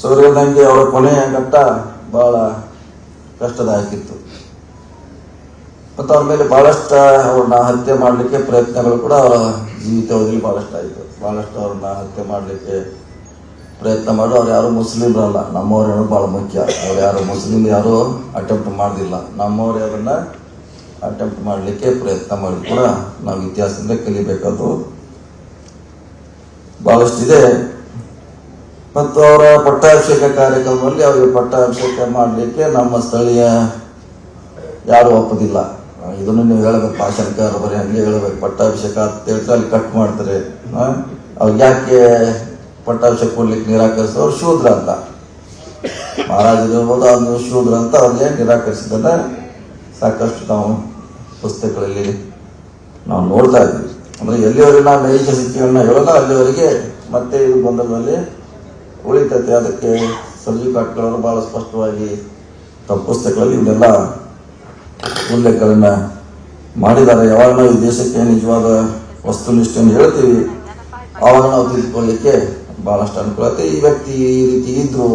So ನನಗೆ ಅವರ ಕೊನೆಯ ಘಟ್ಟ ಬಹಳ ಕಷ್ಟದಾಯಕಿತ್ತು ಮತ್ತು ಅವ್ರ ಮೇಲೆ ಭಾಳಷ್ಟು ಅವ್ರನ್ನ ಹತ್ಯೆ ಮಾಡಲಿಕ್ಕೆ ಪ್ರಯತ್ನಗಳು ಕೂಡ ಅವರ ಜೀವಿತವಾಗಿ ಬಹಳಷ್ಟು ಆಯಿತು. ಬಹಳಷ್ಟು ಅವ್ರನ್ನ ಹತ್ಯೆ ಮಾಡಲಿಕ್ಕೆ ಪ್ರಯತ್ನ ಮಾಡೋ ಅವ್ರು ಯಾರು ಮುಸ್ಲಿಮ್ರಲ್ಲ. ನಮ್ಮವ್ರು ಹೇಳೋದು ಭಾಳ ಮುಖ್ಯ. ಅವ್ರು ಯಾರು ಮುಸ್ಲಿಮ್ ಯಾರು ಅಟೆಂಪ್ಟ್ ಮಾಡೋದಿಲ್ಲ. ನಮ್ಮವ್ರು ಯಾರನ್ನ ಅಟೆಂಪ್ಟ್ ಮಾಡಲಿಕ್ಕೆ ಪ್ರಯತ್ನ ಮಾಡಿ ಕೂಡ ನಾವು ಇತಿಹಾಸದಿಂದ ಕಲಿಬೇಕಾದ್ರು ಬಹಳಷ್ಟಿದೆ. ಮತ್ತು ಅವರ ಪಟ್ಟಾಭಿಷೇಕ ಕಾರ್ಯಕ್ರಮದಲ್ಲಿ ಅವರಿಗೆ ಪಟ್ಟಾಭಿಷೇಕ ಮಾಡಲಿಕ್ಕೆ ನಮ್ಮ ಸ್ಥಳೀಯ ಯಾರು ಒಪ್ಪೋದಿಲ್ಲ. ಇದನ್ನು ನೀವು ಹೇಳಬೇಕು ಭಾಷಣಕಾರ ಬರೀ ಹಂಗೆ ಹೇಳಬೇಕು, ಪಟ್ಟಾಭಿಷೇಕ ಅಂತ ಹೇಳ್ತಾರೆ ಅಲ್ಲಿ ಕಟ್ ಮಾಡ್ತಾರೆ. ಅವ್ರಿಗೆ ಯಾಕೆ ಪಟ್ಟಾಭಿಷೇಕ ಕೊಡ್ಲಿಕ್ಕೆ ನಿರಾಕರಿಸಿದ್ರು? ಅವ್ರು ಶೂದ್ರ ಅಂತ. ಮಹಾರಾಜರಿರ್ಬೋದು ಅವ್ರು ಶೂದ್ರ ಅಂತ ಅವ್ರಿಗೆ ನಿರಾಕರಿಸಿದ್ದನ್ನ ಸಾಕಷ್ಟು ನಾವು ಪುಸ್ತಕಗಳಲ್ಲಿ ನಾವು ನೋಡ್ತಾ ಇದ್ವಿ ಅಂದ್ರೆ ಎಲ್ಲಿಯವರೆಗೆ ನಾವು ನೈಜ ಸ್ಥಿತಿಗಳನ್ನ ಹೇಳೋಲ್ಲ ಅಲ್ಲಿವರೆಗೆ ಮತ್ತೆ ಇದು ಗೊಂದಲದಲ್ಲಿ ಉಳಿತೈತೆ ಅದಕ್ಕೆ ಸಂಜೀವ್ ಡಾಕ್ಟರ್ ಬಹಳ ಸ್ಪಷ್ಟವಾಗಿ ತಮ್ಮ ಪುಸ್ತಕಗಳಲ್ಲಿ ಇವನ್ನೆಲ್ಲ ಉಲ್ಲೇಖಗಳನ್ನ ಮಾಡಿದ್ದಾರೆ. ಯಾವಾಗ ನಾವು ಈ ದೇಶಕ್ಕೆ ನಿಜವಾದ ವಸ್ತುನಿಷ್ಠೆಯನ್ನು ಹೇಳ್ತೀವಿ, ಆವಾಗ ನಾವು ತಿಳಿದುಕೊಳ್ಳಲಿಕ್ಕೆ ಬಹಳಷ್ಟು ಅನುಕೂಲತೆ ಈ ವ್ಯಕ್ತಿ ಈ ರೀತಿ ಇದ್ರು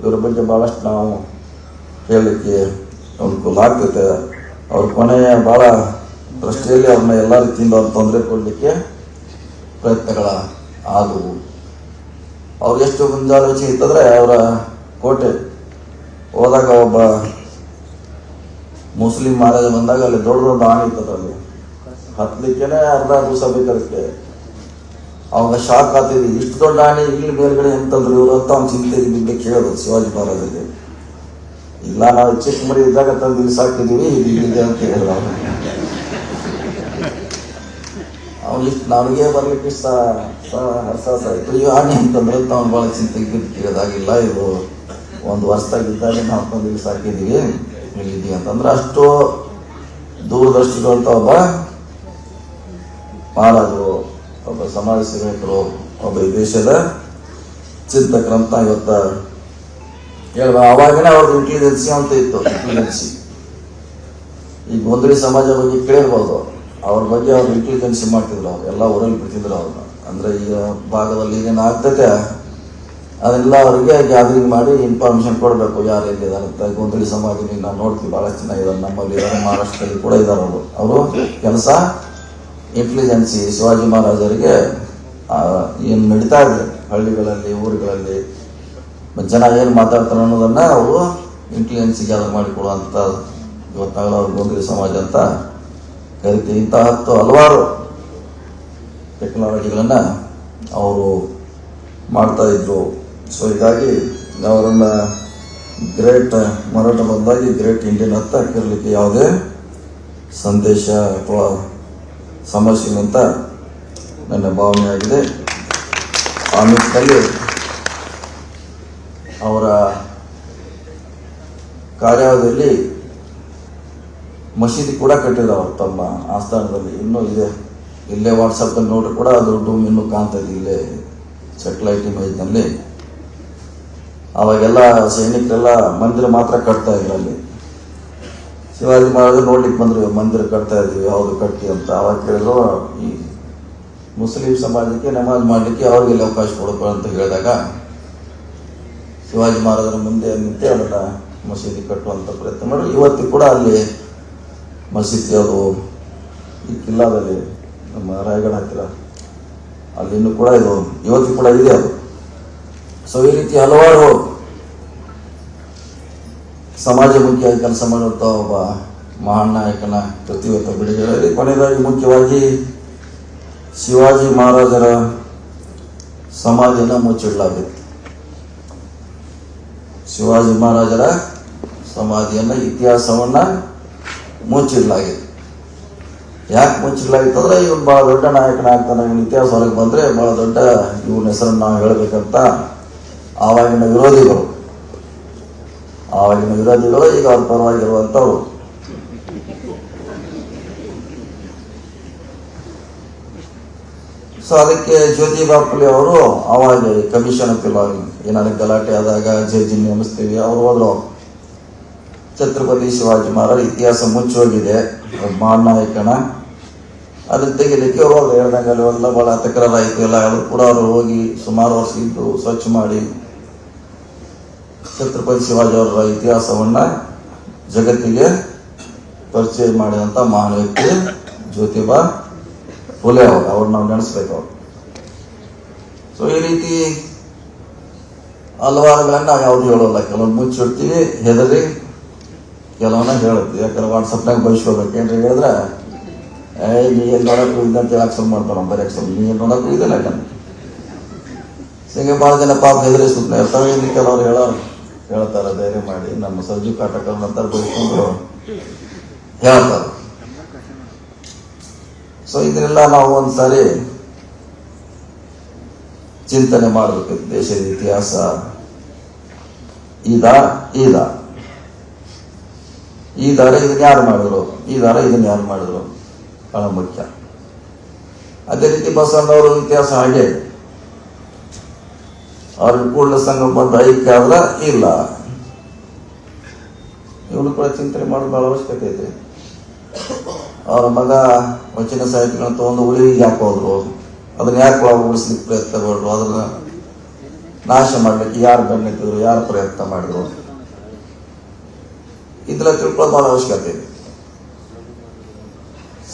ಇವರ ಬಗ್ಗೆ ಬಹಳಷ್ಟು ನಾವು ಹೇಳಲಿಕ್ಕೆ ಅನುಕೂಲ ಆಗ್ತೈತೆ. ಅವ್ರ ಕೊನೆಯ ಬಹಳ ದೃಷ್ಟಿಯಲ್ಲಿ ಅವ್ರನ್ನ ಎಲ್ಲ ರೀತಿಯಿಂದ ಅವ್ರ ತೊಂದರೆ ಕೊಡಲಿಕ್ಕೆ ಪ್ರಯತ್ನಗಳ ಆದವು. ಅವ್ರು ಎಷ್ಟು ಮುಂಜಾಲೋಚನೆ ಇತ್ತಂದ್ರೆ ಅವರ ಕೋಟೆ ಹೋದಾಗ ಒಬ್ಬ ಮುಸ್ಲಿಂ ಮಹಾರಾಜ ಬಂದಾಗ ಅಲ್ಲಿ ದೊಡ್ಡ ಆಣಿ ಆಣೆ ಇತ್ತದ್ರಲ್ಲಿ ಹತ್ಲಿಕ್ಕೆನೆ ಅರ್ಧ ದಿವಸ ಬೇಕು ಅವಾಗ ಶಾಕ್ ಆಗ್ತಿದ್ವಿ ಇಷ್ಟು ದೊಡ್ಡ ಆಣೆ ಇಲ್ಲಿ ಮೇಲ್ಗಡೆ ಎಂತಂದ್ರು ಇವರು ಅಂತ ಅವ್ನು ಚಿಂತೆ ಬಿಡ್ಲಿಕ್ಕೆ ಕೇಳೋದು ಶಿವಾಜಿ ಮಹಾರಾಜರಿಗೆ. ಇಲ್ಲ, ನಾವು ಚಿಕ್ಕ ಮರಿ ಇದ್ದಾಗ ತಂದು ಇಲ್ಲಿ ಸಾಕಿದೀವಿ ಇದು ಇಲ್ಲಿದೆ ಅಂತ ಹೇಳಿದ. ಇಷ್ಟು ನನಗೆ ಬರ್ಲಿಕ್ಕೆ ಇಷ್ಟ ಹರ್ಸಾಸ ಆಯ್ತು. ಆಣಿ ಅಂತಂದ್ರೆ ತಾವು ಭಾಳ ಚಿಂತೆ ಬಿದ್ದು ಕೇಳಿದಾಗಿಲ್ಲ? ಇದು ಒಂದು ವರ್ಷದಾಗಿದ್ದಾಗ ತಂದು ಇಲ್ಲಿ ಸಾಕಿದೀವಿ ಇಲ್ಲಿದ್ದೀವಿ ಅಂತಂದ್ರೆ ಅಷ್ಟು ದೂರದರ್ಶಿಗಳಂತ ಒಬ್ಬ ಮಹಾರಾಜರು, ಒಬ್ಬ ಸಮಾಜ ಸೇವಕರು, ಒಬ್ಬ ಈ ದೇಶದ ಚಿಂತಕರಂತ ಇವತ್ತ ಹೇಳ್ಬ ಅವಾಗನೇ ಅವ್ರದ್ದು ಇಂಟೆಲಿಜೆನ್ಸಿ ಅಂತ ಇತ್ತು ಇಂಟೆಲಿಜೆನ್ಸಿ ಈ ಗೊಂದಲಿ ಸಮಾಜ ಬಗ್ಗೆ ಕೇಳಿರ್ಬೋದು ಅವ್ರ ಬಗ್ಗೆ ಅವ್ರು ಇಂಟೆಲಿಜೆನ್ಸ್ ಮಾಡ್ತಿದ್ರು ಅವ್ರು. ಎಲ್ಲ ಊರಲ್ಲಿ ಬಿಡ್ತಿದ್ರು ಅವ್ರನ್ನ ಅಂದ್ರೆ ಈಗ ಭಾಗದಲ್ಲಿ ಏನೇನು ಆಗ್ತೈತೆ? ಅದೆಲ್ಲ ಅವರಿಗೆ ಗ್ಯಾದರಿಂಗ್ ಮಾಡಿ ಇನ್ಫಾರ್ಮೇಶನ್ ಕೊಡಬೇಕು. ಯಾರು ಎಲ್ಲಿದ್ದಾರೆ ಅಂತ. ಗೊಂದಲಿ ಸಮಾಜ ನಾವು ನೋಡ್ತೀವಿ ಬಹಳ ಚೆನ್ನಾಗಿದ್ದಾರೆ ನಮ್ಮಲ್ಲಿ ಇದ್ದಾರೆ ಮಹಾರಾಷ್ಟ್ರದಲ್ಲಿ ಕೂಡ ಇದ್ದಾರೆ ಅವರು. ಅವರು ಕೆಲಸ ಇಂಟೆಲಿಜೆನ್ಸಿ ಶಿವಾಜಿ ಮಹಾರಾಜರಿಗೆ ಏನು ನಡೀತಾ ಇದೆ ಹಳ್ಳಿಗಳಲ್ಲಿ, ಊರುಗಳಲ್ಲಿ. ಜನ ಏನು ಮಾತಾಡ್ತಾರೆ ಅನ್ನೋದನ್ನ ಅವರು ಇಂಟೆಲಿಜೆನ್ಸಿ ಗ್ಯಾದರ್ ಮಾಡಿಕೊಡುವಂತ ಗೊತ್ತಾಗಲ್ಲ ಅವ್ರ ಗೊಂದಲಿ ಸಮಾಜ ಅಂತ ಕರಿತೀವಿ ಇಂತಹ ಹತ್ತು ಹಲವಾರು ಟೆಕ್ನಾಲಜಿಗಳನ್ನ ಅವರು ಮಾಡ್ತಾ ಇದ್ರು. ಸೊ ಹೀಗಾಗಿ ಅವರನ್ನ ಗ್ರೇಟ್ ಮರಾಠ ಬಂದಾಗಿ ಗ್ರೇಟ್ ಇಂಡಿಯನ್ ಅಂತ ಕರೀಲಿಕ್ಕೆ ಯಾವುದೇ ಸಂದೇಶ ಅಥವಾ ಸಮಸ್ಯೆ ಅಂತ ನನ್ನ ಭಾವನೆ ಆಗಿದೆ. ಆ ನಿಟ್ಟಿನಲ್ಲಿ ಅವರ ಕಾರ್ಯಾಲಯದಲ್ಲಿ ಮಸೀದಿ ಕೂಡ ಅವರು ತಮ್ಮ ಆಸ್ಥಾನದಲ್ಲಿ. ಇನ್ನೂ ಇದೆ. ಇಲ್ಲೇ ವಾಟ್ಸಪ್ಪಲ್ಲಿ ನೋಡ್ರಿ ಕೂಡ ಅದು ಡೂಮ್ ಇನ್ನೂ ಕಾಣ್ತದೆ ಇಲ್ಲೇ ಸೆಟಲೈಟ್ ಇಮೇಜ್ನಲ್ಲಿ ಅವಾಗೆಲ್ಲ ಸೈನಿಕರೆಲ್ಲ ಮಂದಿರ ಮಾತ್ರ ಕಟ್ತಾ ಇಲ್ಲ ಅಲ್ಲಿ. ಶಿವಾಜಿ ಮಹಾರಾಜ ನೋಡ್ಲಿಕ್ಕೆ ಬಂದ್ರು ಮಂದಿರ ಕಟ್ತಾ ಇದ್ದೀವಿ ಯಾವುದು ಕಟ್ಟಿ ಅಂತ. ಅವಾಗ ಕೇಳಿದ್ರು, ಈ ಮುಸ್ಲಿಂ ಸಮಾಜಕ್ಕೆ ನಮಾಜ್ ಮಾಡಲಿಕ್ಕೆ ಅವ್ರಿಗೆ ಇಲ್ಲಿ ಅವಕಾಶ ಕೊಡಬೇಕು ಅಂತ ಹೇಳಿದಾಗ, ಶಿವಾಜಿ ಮಹಾರಾಜರ ಮುಂದೆ ನಿಂತೆ ಅದನ್ನ ಮಸೀದಿ ಕಟ್ಟುವಂತ ಪ್ರಯತ್ನ ಮಾಡಿ ಇವತ್ತಿಗೂ ಕೂಡ ಅಲ್ಲಿ ಮಸೀದಿ ಅದು ಈ ಕಿಲ್ಲಾದಲ್ಲಿ ನಮ್ಮ ರಾಯಗಡ ಹತ್ತಿರ ಅಲ್ಲಿ ಇನ್ನೂ ಕೂಡ ಇದು ಇವತ್ತು ಕೂಡ ಇದೆ ಅದು. ಸೊ ಈ ರೀತಿ ಹಲವಾರು ಸಮಾಜಮುಖಿಯಾಗಿ ಕೆಲಸ ಮಾಡುವಂಥ ಒಬ್ಬ ಮಹಾನ್ ನಾಯಕನ ಕೃತಿವತ್ತ ಬಿಡುಗಡೆಯಲ್ಲಿ ಕೊನೆಯದಾಗಿ ಮುಖ್ಯವಾಗಿ ಶಿವಾಜಿ ಮಹಾರಾಜರ ಸಮಾಧಿಯನ್ನು ಮುಚ್ಚಿಡಲಾಗಿತ್ತು ಶಿವಾಜಿ ಮಹಾರಾಜರ ಸಮಾಧಿಯನ್ನು ಇತಿಹಾಸವನ್ನ ಮುಚ್ಚಿಡಲಾಗಿದೆ ಯಾಕೆ ಮುಂಚಿರ್ಲಾಗಿತ್ತು ಅಂದ್ರೆ ಇವನು ಬಹಳ ದೊಡ್ಡ ನಾಯಕನಾಗ್ತಾನೆ. ಇವನ ಇತಿಹಾಸ ಹೊರಗೆ ಬಂದ್ರೆ ಬಹಳ ದೊಡ್ಡ ಇವನ ಹೆಸರನ್ನು ನಾವು ಹೇಳಬೇಕಂತ ಆವಾಗಿನ ವಿರೋಧಿಗಳು. ಆವಾಗಿನ ವಿರೋಧಿಗಳು ಈಗ ಅವ್ರ ಪರವಾಗಿರುವಂಥವ್ರು. ಸೊ ಅದಕ್ಕೆ ಜ್ಯೋತಿ ಬಾಪುಲಿ ಅವರು ಅವಾಗ ಕಮಿಷನ್ ಅಂತಿಲ್ಲ ಏನಾದ್ರು ಗಲಾಟೆ ಆದಾಗ ಜಡ್ಜಿ ನೇಮಿಸ್ತೀವಿ ಅವ್ರು ಹೋದ್ರು. ಛತ್ರಪತಿ ಶಿವಾಜಿ ಮಹಾರಾಜ್ ಇತಿಹಾಸ ಮುಚ್ಚೋಗಿದೆ. ಹೋಗಿದೆ ಮಹಾನ್ ನಾಯಕನ. ಅದನ್ನ ತೆಗಿಲಿಕ್ಕೆ ಅವ್ರು ಹೇಳ್ದಂಗೆ ಎಲ್ಲ ಭಾಳ ತಕರಾರಾಯಿತು. ಎಲ್ಲ ಅವರು ಕೂಡ ಅವರು ಹೋಗಿ ಸುಮಾರು ವರ್ಷ ಇದ್ದು ಸ್ವಚ್ಛ ಮಾಡಿ ಛತ್ರಪತಿ ಶಿವಾಜಿ ಅವರ ಇತಿಹಾಸವನ್ನ ಜಗತ್ತಿಗೆ ಪರಿಚಯ ಮಾಡಿದಂಥ ಮಹಾನ್ ವ್ಯಕ್ತಿ ಜ್ಯೋತಿಬಾ ಫುಲೆ ಅವರು. ಅವ್ರು ನಾವು ನೆನೆಸ್ಬೇಕು ಅವ್ರು. ಸೊ ಈ ರೀತಿ ಹಲವಾರುಗಳನ್ನ ನಾವು ಯಾವುದು ಹೇಳೋಲ್ಲ. ಕೆಲವೊಂದು ಮುಚ್ಚಿಡ್ತೀವಿ ಹೆದರಿ ಕೆಲವನ್ನ ಹೇಳುತ್ತೆ. ಯಾಕಂದ್ರೆ ವಾಟ್ಸಪ್ನಾಗ ಬಯಸ್ಕೋಬೇಕು ಏನ್ರಿ ಹೇಳಿದ್ರೆ, ಏ, ನೀ ಏನ್ ನೋಡಕ್ ಹೋಗಿದ್ದೆ ಅಂತ ಹೇಳಕ್ ಶುರು ಮಾಡ್ತಾರ ಬರೀ ಅಕ್ಸಲ್ ನೀ ಏನ್ ನೋಡಕ್ ಇದಿಲ್ಲ ಯಾಕಂದ್ರೆ? ಹಿಂಗೆ ಭಾಳ ಜನ ಪಾಪ ಹೆದರಿ ಸುಮ್ಮನೆ ಇರ್ತಾವೆ ಇಲ್ಲಿ ಕೆಲವ್ರು ಹೇಳೋರು. ಹೇಳ್ತಾರೆ, ಧೈರ್ಯ ಮಾಡಿ. ನಮ್ಮ ಸರ್ಜು ಕಾಟಕ ನಂತರ ಬೈಸ್ಕೊಂಡು ಹೇಳ್ತಾರ. ಸೊ ಇದನ್ನೆಲ್ಲ ನಾವು ಒಂದ್ಸಾರಿ ಚಿಂತನೆ ಮಾಡಬೇಕು ದೇಶದ ಇತಿಹಾಸ. ಇದ ದಾರ ಈ ದಾರ ಇದನ್ನ ಯಾರು ಮಾಡಿದ್ರು? ಈ ದಾರ ಇದನ್ನ ಯಾರು ಮಾಡಿದ್ರು? ಬಹಳ ಮುಖ್ಯ. ಅದೇ ರೀತಿ ಬಸವಣ್ಣವರ ಇತಿಹಾಸ ಹಾಗೆ. ಅವ್ರ ಕೂಡಲ ಬಂದ ಐಕ್ಯ ಆದ್ರ ಇಲ್ಲ. ಇವನು ಕೂಡ ಚಿಂತನೆ ಮಾಡೋದು ಬಹಳ ಅವಶ್ಯಕತೆ ಐತೆ. ಅವರ ಮಗ ವಚನ ಸಾಹಿತ್ಯಗಳನ್ನ ತಗೊಂಡು ಉಳಿವಿಗೆ ಯಾಕೆ ಹೋದ್ರು? ಅದನ್ನ ಯಾಕೆ ಉಳಿಸ್ಲಿಕ್ಕೆ ಪ್ರಯತ್ನ ಪಡ್ರು ಅದನ್ನ ನಾಶ ಮಾಡ್ಲಿಕ್ಕೆ ಯಾರು ಬೆನ್ನೆತ್ತಿದ್ರು ಯಾರು ಪ್ರಯತ್ನ ಮಾಡಿದ್ರು? ಇದೆಲ್ಲ ತಿಳ್ಕೊಳ್ಳೋದು ಬಹಳ ಅವಶ್ಯಕತೆ ಇದೆ.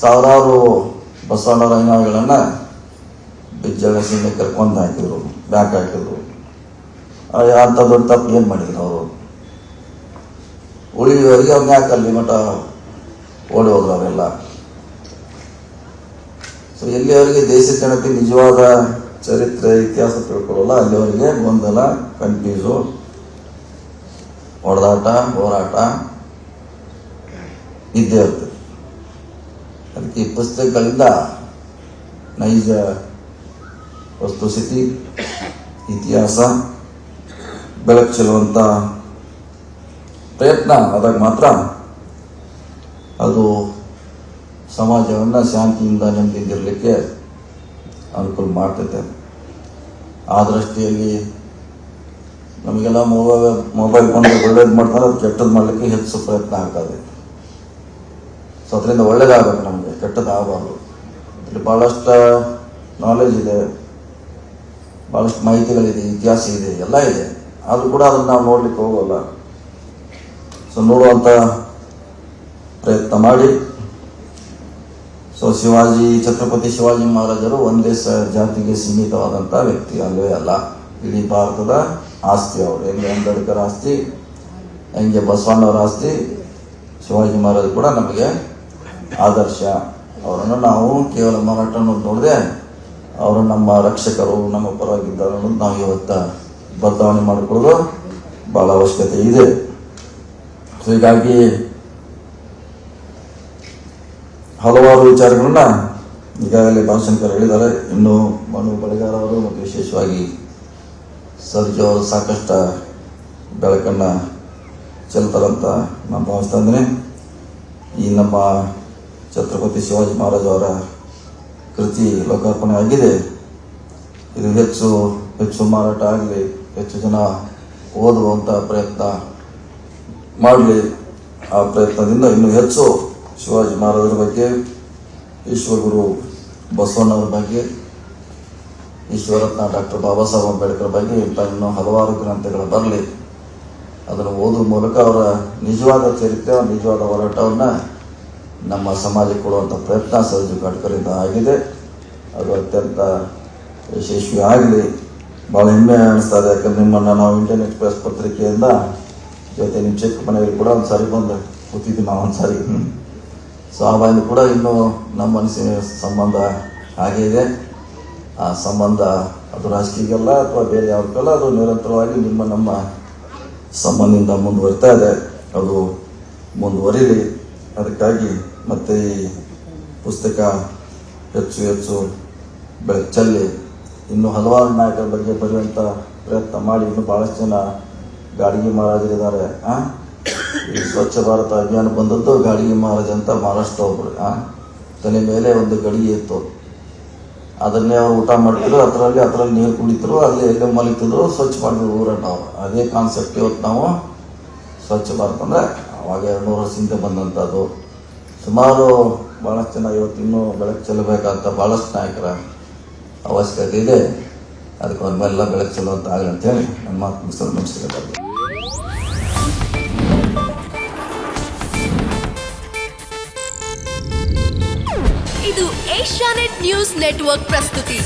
ಸಾವಿರಾರು ಬಸವಣ್ಣವರ ಅನುಯಾಯಿಗಳನ್ನ ಬಿಜ್ಜಳ ಸೀಮೆ ಕರ್ಕೊಂಡು ಹಾಕಿದ್ರು, ಬ್ಯಾಕ್ ಹಾಕಿದ್ರು. ಅಂತ ದೊಡ್ಡ ತಪ್ಪು ಏನು ಮಾಡಿದ್ರು ಅವರು? ಉಳಿಯುವವರೆಗೆ ಅವ್ರನ್ನ ಯಾಕೆ ಅಲ್ಲಿ ಮಠ ಓಡಿ ಹೋದ್ರು ಅವರೆಲ್ಲ? ಸೊ ಎಲ್ಲಿಯವರಿಗೆ ದೇಶ ಜನತೆ ನಿಜವಾದ ಚರಿತ್ರೆ, ಇತಿಹಾಸ ತಿಳ್ಕೊಳ್ಳಲ್ಲ ಅಲ್ಲಿವರೆಗೆ ಗೊಂದಲ ಕನ್ಫ್ಯೂಸು ಹೊಡೆದಾಟ, ಹೋರಾಟ ಇದ್ದೇ ಇರ್ತದೆ ಅದಕ್ಕೆ ಈ ಪುಸ್ತಕಗಳಿಂದ ನೈಜ ವಸ್ತುಸ್ಥಿತಿ ಇತಿಹಾಸ ಬೆಳಕು ಚೆಲ್ಲುವಂಥ ಪ್ರಯತ್ನ ಆದಾಗ ಮಾತ್ರ ಅದು ಸಮಾಜವನ್ನು ಶಾಂತಿಯಿಂದ ನೆಮ್ಮದಿರಲಿಕ್ಕೆ ಅನುಕೂಲ ಮಾಡ್ತೈತೆ. ಆ ದೃಷ್ಟಿಯಲ್ಲಿ ನಮಗೆಲ್ಲ ಮೊಬೈಲ್ ಮೊಬೈಲ್ ಫೋನ್ ಒಳ್ಳೇದು ಮಾಡ್ತಾರೆ ಕೆಟ್ಟದ್ದು ಮಾಡಲಿಕ್ಕೆ ಹೆಚ್ಚು ಪ್ರಯತ್ನ ಆಗ್ತದೆ. ಸೊ ಅದರಿಂದ ಒಳ್ಳೇದಾಗಬೇಕು ನಮಗೆ ಕೆಟ್ಟದಾಗಬಾರ್ದು ಇಲ್ಲಿ ಭಾಳಷ್ಟು ನಾಲೆಜ್ ಇದೆ ಭಾಳಷ್ಟು ಮಾಹಿತಿಗಳಿದೆ, ಇತಿಹಾಸ ಇದೆ, ಎಲ್ಲ ಇದೆ. ಆದರೂ ಕೂಡ ಅದನ್ನು ನಾವು ನೋಡ್ಲಿಕ್ಕೆ ಹೋಗೋಲ್ಲ. ಸೊ ನೋಡುವಂಥ ಪ್ರಯತ್ನ ಮಾಡಿ. ಸೊ ಶಿವಾಜಿ, ಛತ್ರಪತಿ ಶಿವಾಜಿ ಮಹಾರಾಜರು ಒಂದೇ ಸ ಜಾತಿಗೆ ಸೀಮಿತವಾದಂಥ ವ್ಯಕ್ತಿ ಅಲ್ಲವೇ ಅಲ್ಲ. ಇಡೀ ಭಾರತದ ಆಸ್ತಿ ಅವರು. ಹೆಂಗೆ ಅಂಬೇಡ್ಕರ್ ಆಸ್ತಿ, ಹೆಂಗೆ ಬಸವಣ್ಣವರ ಆಸ್ತಿ, ಶಿವಾಜಿ ಮಹಾರಾಜ್ ಕೂಡ ನಮಗೆ ಆದರ್ಶ. ಅವರನ್ನು ನಾವು ಕೇವಲ ಮಾರಾಟ ನೋಡಿದೆ ಅವರು ನಮ್ಮ ರಕ್ಷಕರು, ನಮ್ಮ ಪರವಾಗಿದ್ದಾರೆ ಅನ್ನೋದು ನಾವು ಇವತ್ತ ಬದಲಾವಣೆ ಮಾಡಿಕೊಳ್ಳೋದು ಬಹಳ ಅವಶ್ಯಕತೆ ಇದೆ. ಹೀಗಾಗಿ ಹಲವಾರು ವಿಚಾರಗಳನ್ನ ಈಗಾಗಲೇ ಭಾಷಣಕರ್ ಹೇಳಿದ್ದಾರೆ. ಇನ್ನು ಮನು ಬಳಿಗಾರ ಅವರು ಮತ್ತು ವಿಶೇಷವಾಗಿ ಸರ್ಜು ಅವರು ಸಾಕಷ್ಟು ಬೆಳಕನ್ನು ಚೆಲ್ತಾರಂತ ನಾನು ಭಾವಿಸ್ತಾ ಇದ್ದೇನೆ. ಈ ನಮ್ಮ ಛತ್ರಪತಿ ಶಿವಾಜಿ ಮಹಾರಾಜ್ ಅವರ ಕೃತಿ ಲೋಕಾರ್ಪಣೆ ಆಗಿದೆ. ಇದು ಹೆಚ್ಚು ಹೆಚ್ಚು ಮಾರಾಟ ಆಗಲಿ, ಹೆಚ್ಚು ಜನ ಓದುವಂಥ ಪ್ರಯತ್ನ ಮಾಡಲಿ. ಆ ಪ್ರಯತ್ನದಿಂದ ಇನ್ನೂ ಹೆಚ್ಚು ಶಿವಾಜಿ ಮಹಾರಾಜರ ಬಗ್ಗೆ ಈಶ್ವರಗುರು ಬಸವಣ್ಣವ್ರ ಬಗ್ಗೆ ಈಶ್ವರತ್ನ ಡಾಕ್ಟರ್ ಬಾಬಾ ಸಾಹೇಬ್ ಅಂಬೇಡ್ಕರ್ ಬಗ್ಗೆ ಇಂಥ ಇನ್ನೂ ಹಲವಾರು ಗ್ರಂಥಗಳು ಬರಲಿ. ಅದನ್ನು ಓದುವ ಮೂಲಕ ಅವರ ನಿಜವಾದ ಚರಿತ್ರೆ, ನಿಜವಾದ ಹೋರಾಟವನ್ನು ನಮ್ಮ ಸಮಾಜಕ್ಕೆ ಕೊಡುವಂಥ ಪ್ರಯತ್ನ ಸರ್ಜು ಗಡ್ಕರಿಂದ ಆಗಿದೆ. ಅದು ಅತ್ಯಂತ ಯಶಸ್ವಿ ಆಗಲಿ ಭಾಳ ಹೆಮ್ಮೆ ಇದೆ. ಯಾಕಂದ್ರೆ ನಿಮ್ಮನ್ನು ನಾವು ಇಂಡಿಯನ್ ಎಕ್ಸ್ಪ್ರೆಸ್ ಪತ್ರಿಕೆಯಿಂದ ಜೊತೆ ನಿಮ್ಮ ಚಿಕ್ಕ ಮನೆಯಲ್ಲಿ ಕೂಡ ಒಂದು ಸಾರಿ ಬಂದು. ಕೂತಿದ್ವಿ ನಾವು ಒಂದು ಸಾರಿ ಸೊ, ಆ ಬಾಯಿಂದ ಕೂಡ ಇನ್ನೂ ನಮ್ಮ ಮನಸ್ಸಿನ ಸಂಬಂಧ ಹಾಗೆ ಇದೆ. ಆ ಸಂಬಂಧ ಅದು ರಾಜಕೀಯಕ್ಕಲ್ಲ ಅಥವಾ ಬೇರೆ ಯಾವ್ದಕ್ಕೆಲ್ಲ, ಅದು ನಿರಂತರವಾಗಿ ನಿಮ್ಮ ನಮ್ಮ ಸಂಬಂಧದಿಂದ ಮುಂದುವರಿತಾ ಇದೆ. ಅದು ಮುಂದುವರಿಲಿ. ಅದಕ್ಕಾಗಿ ಮತ್ತೆ ಈ ಪುಸ್ತಕ ಹೆಚ್ಚು ಹೆಚ್ಚು ಬೆಳಕು ಚೆಲ್ಲಿ ಇನ್ನು ಹಲವಾರು ನಾಯಕರ ಬಗ್ಗೆ ಬರೆಯುವಂಥ ಪ್ರಯತ್ನ ಮಾಡಿ ಇನ್ನು ಭಾಳಷ್ಟು ಜನ ಗಾಡಿಗೆ ಮಹಾರಾಜರಿದ್ದಾರೆ ಈ ಸ್ವಚ್ಛ ಭಾರತ ಅಭಿಯಾನ ಬಂದದ್ದು ಗಾಡಿಗೆ ಮಹಾರಾಜ ಅಂತ ಮಹಾರಾಷ್ಟ್ರ ಒಬ್ರು, ಆ? ತಲೆ ಮೇಲೆ ಒಂದು ಗಡಿಗೆ ಇತ್ತು. ಅದನ್ನೇ ಅವ್ರು ಊಟ ಮಾಡ್ತಿದ್ರು, ಅದರಲ್ಲಿ ಅದರಲ್ಲಿ ನೀರು ಕುಡಿತರು ಅಲ್ಲಿ ಎಲ್ಲ ಮಲಗ್ತಿದ್ರು, ಸ್ವಚ್ಛ ಮಾಡಿದ್ರು ಊರನ್ನು ನಾವು ಅದೇ ಕಾನ್ಸೆಪ್ಟ್ ಇವತ್ತು ನಾವು ಸ್ವಚ್ಛ ಭಾರತ ಅಂದ್ರೆ ಅವಾಗ ಎರಡು ನೂರು ವರ್ಷದಿಂದ ಬಂದಂಥದ್ದು ಸುಮಾರು ಭಾಳಷ್ಟು ಜನ ಇವತ್ತು ಇನ್ನೂ ಬೆಳಕು ಚೆಲ್ಲಬೇಕಂತ ಭಾಳಷ್ಟು ನಾಯಕರ ಅವಶ್ಯಕತೆ ಇದೆ. ಅದಕ್ಕೆ ಅವ್ರ ಬೆಳಕು ಚೆಲ್ಲುವಂತ ಆಗಲಿ ಅಂತೇಳಿ ನನ್ನ ಮಾತು ಮುಗಿಸಲು ನಮಸ್ಕಾರ. ಇದು ಏಷ್ಯಾನೆಟ್ ನ್ಯೂಸ್ ನೆಟ್ವರ್ಕ್ ಪ್ರಸ್ತುತಿ.